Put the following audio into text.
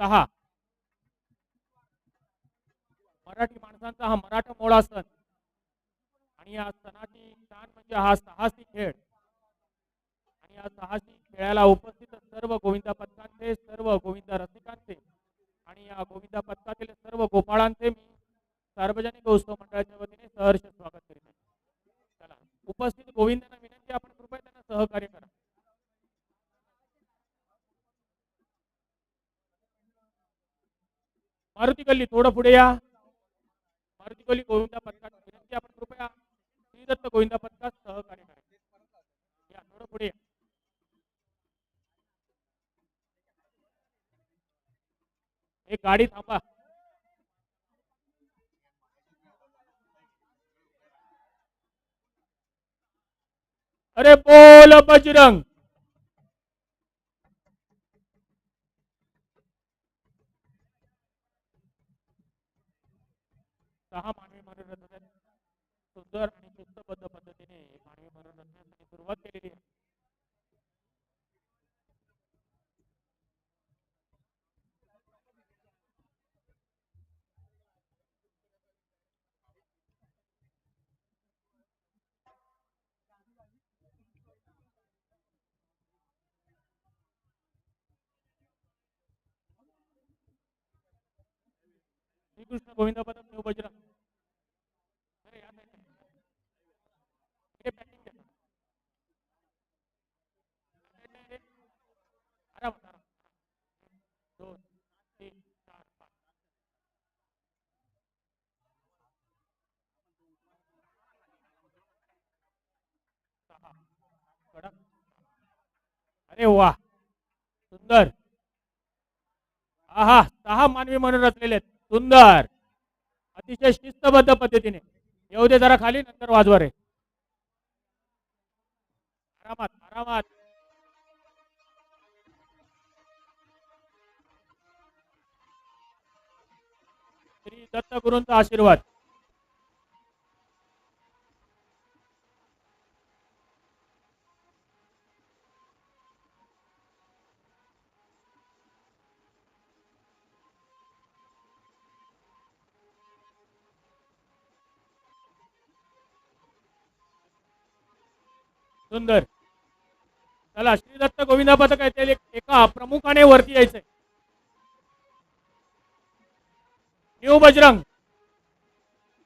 सहा मराठी माणसांचा हा मराठा मोळा सण आणि या सणाची शान म्हणजे हा साहसी खेळ. आणि या साहसी खेळाला उपस्थित सर्व गोविंदा पथकांचे सर्व गोविंदा रसिकांचे आणि या गोविंदा पथकातील सर्व गोपाळांचे मी सार्वजनिक उत्सव मंडळाच्या वतीने सहर्ष स्वागत करीत आहे. चला उपस्थित गोविंदांना विनंती आपण कृपया त्यांना सहकार्य करा. मारुती गल्ली थोडं पुढे या. मारुती गल्ली गोविंदा पथकात विनंती आपण कृपया श्रीदत्त गोविंदा पथकात सहकार्य करा. या थोडं पुढे या. एक गाडी थांबा. अरे बोल बजरंग. सहा मानवी मनोरंजन सुंदर आणि शिस्तबद्ध पद्धतीने मानवी मनोरंजन श्रीकृष्ण गोविंद पदम न्यू बजरंग अरे दोन तीन अरे वा सुंदर। आहा सहा मानवी म्हणून रचलेले आहेत सुंदर. अतिशय शिस्तबद्ध पद्धतीने. येऊ दे जरा खाली नंतर वाजवा रे. आरामात आरामात. श्री दत्त गुरूंचा आशीर्वाद. सुंदर. चला श्रीदत्त गोविंदा पथक आहे ते एका प्रमुखाने वरती यायचंय. न्यू बजरंग.